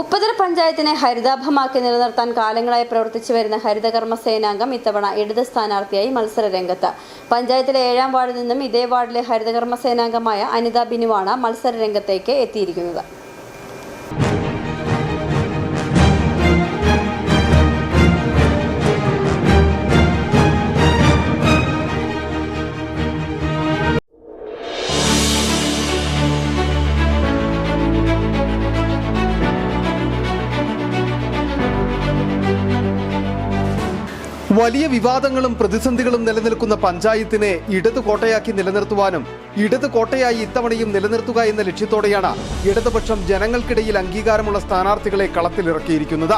ഉപ്പതര പഞ്ചായത്തിനെ ഹരിതാഭമാക്കി നിലനിർത്താൻ കാലങ്ങളായി പ്രവർത്തിച്ചു വരുന്ന ഹരിതകർമ്മ സേനാംഗം ഇത്തവണ ഇടത് സ്ഥാനാർത്ഥിയായി മത്സര രംഗത്ത്. പഞ്ചായത്തിലെ ഏഴാം വാർഡിൽ നിന്നും ഇതേ വാർഡിലെ ഹരിതകർമ്മ സേനാംഗമായ അനിത ബിനുവാണ് മത്സര രംഗത്തേക്ക് എത്തിയിരിക്കുന്നത്. വലിയ വിവാദങ്ങളും പ്രതിസന്ധികളും നിലനിൽക്കുന്ന പഞ്ചായത്തിനെ ഇടത് കോട്ടയാക്കി നിലനിർത്തുവാനും ഇടത് കോട്ടയായി ഇത്തവണയും നിലനിർത്തുക എന്ന ലക്ഷ്യത്തോടെയാണ് ഇടതുപക്ഷം ജനങ്ങൾക്കിടയിൽ അംഗീകാരമുള്ള സ്ഥാനാർത്ഥികളെ കളത്തിലിറക്കിയിരിക്കുന്നത്.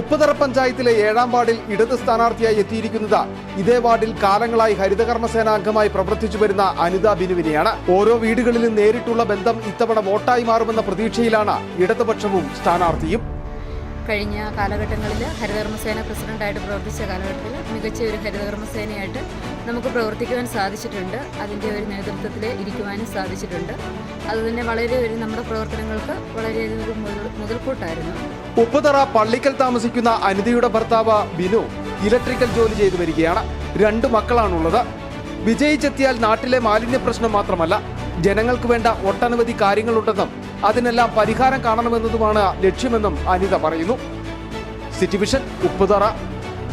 ഉപ്പുതറ പഞ്ചായത്തിലെ ഏഴാം വാർഡിൽ ഇടത് സ്ഥാനാർത്ഥിയായി എത്തിയിരിക്കുന്നത് ഇതേ വാർഡിൽ കാലങ്ങളായി ഹരിതകർമ്മസേന അംഗമായി പ്രവർത്തിച്ചു വരുന്ന അനിത ബിനുവിനെയാണ്. ഓരോ വീടുകളിലും നേരിട്ടുള്ള ബന്ധം ഇത്തവണ വോട്ടായി മാറുമെന്ന പ്രതീക്ഷയിലാണ് ഇടതുപക്ഷവും സ്ഥാനാർത്ഥിയും. കഴിഞ്ഞ കാലഘട്ടങ്ങളിൽ ഹരിതകർമ്മസേന പ്രസിഡന്റായിട്ട് പ്രവർത്തിച്ച കാലഘട്ടത്തിൽ മികച്ച ഒരു ഹരിതകർമ്മസേനയായിട്ട് നമുക്ക് പ്രവർത്തിക്കുവാൻ സാധിച്ചിട്ടുണ്ട്. അതിന്റെ ഒരു നേതൃത്വത്തിൽ ഇരിക്കുവാനും സാധിച്ചിട്ടുണ്ട്. അതുതന്നെ വളരെ ഒരു നമ്മുടെ പ്രവർത്തനങ്ങൾക്ക് വളരെയധികം മുതൽക്കൂട്ടായിരുന്നു. ഉപ്പുതറ പള്ളിക്കൽ താമസിക്കുന്ന അനിതയുടെ ഭർത്താവ് ബിനു ഇലക്ട്രിക്കൽ ജോലി ചെയ്തു വരികയാണ്. രണ്ട് മക്കളാണുള്ളത്. വിജയിച്ചെത്തിയാൽ നാട്ടിലെ മാലിന്യ പ്രശ്നം മാത്രമല്ല ജനങ്ങൾക്ക് വേണ്ട ഒട്ടനവധി കാര്യങ്ങളുണ്ടെന്നും അതിനെല്ലാം പരിഹാരം കാണണമെന്നതുമാണ് ലക്ഷ്യമെന്നും അനിത പറയുന്നു. City vision Upputhara.